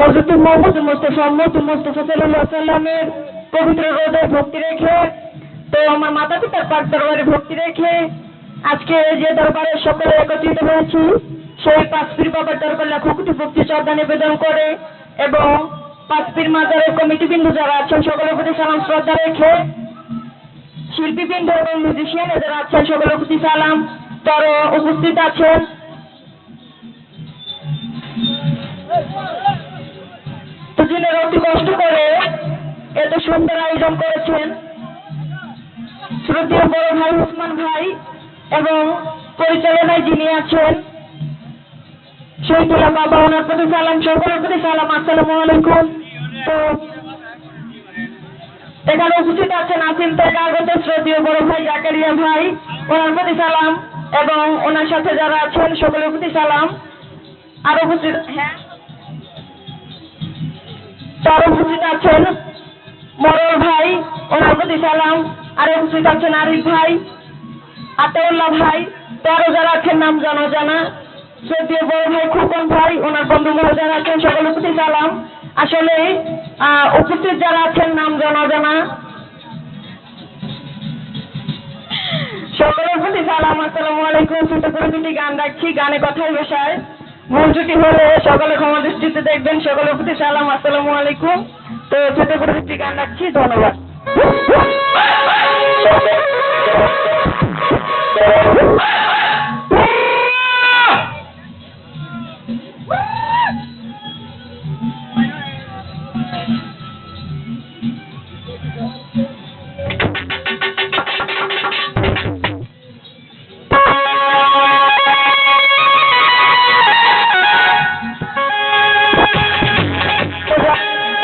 নিবেদন করে এবং পাঁচপির কমিটি বিন্দু যারা আছেন, সকলের প্রতি সালাম, শ্রদ্ধা রেখে শিল্পীবৃন্দ এবং মিউজিশিয়ান যারা আছেন, সকলের প্রতি সালাম। তারা উপস্থিত আছেন। তো যিনি অতি কষ্ট করে এত সুন্দর আয়োজন করেছেন শ্রদ্ধেয় বড় ভাই উসমান ভাই এবং পরিচালনায় যিনি আছেন, শহীদুল্লাহ বাবা, ওনার প্রতি সালাম, সকলের প্রতি সালাম, আসসালামু আলাইকুম। তো এখানে উপস্থিত আছেন আসিম থেকে আগত শ্রদ্ধেয় বড় ভাই জাকারিয়া ভাই, ওনার প্রতি সালাম এবং ওনার সাথে যারা আছেন, সকলের প্রতি সালাম। আর উপস্থিত হ্যাঁ? তার উপস্থিত আছেন মরল ভাই, ওনার প্রতি সালাম। আর উপস্থিত আছেন আরিফ ভাই, আতাউল্লাহ ভাই তারও যারা আছেন নাম জানা জানা। শ্রদ্ধেয় বড় ভাই খুকন ভাই, ওনার বন্ধু যারা আছেন সকলের প্রতি সালাম। আসলে উপস্থিত যারা আছেন, নাম জানা জানা। সকলের প্রতি সালাম, আসসালামু আলাইকুম। ছোট করে দুটি গান রাখছি গানে কথাই বসায় মঞ্চটি হলে সকালে ক্ষমা দৃষ্টিতে দেখবেন, সকলের প্রতি সালাম, আসসালামু আলাইকুম তো ছোট করে একটি গান রাখছি, ধন্যবাদ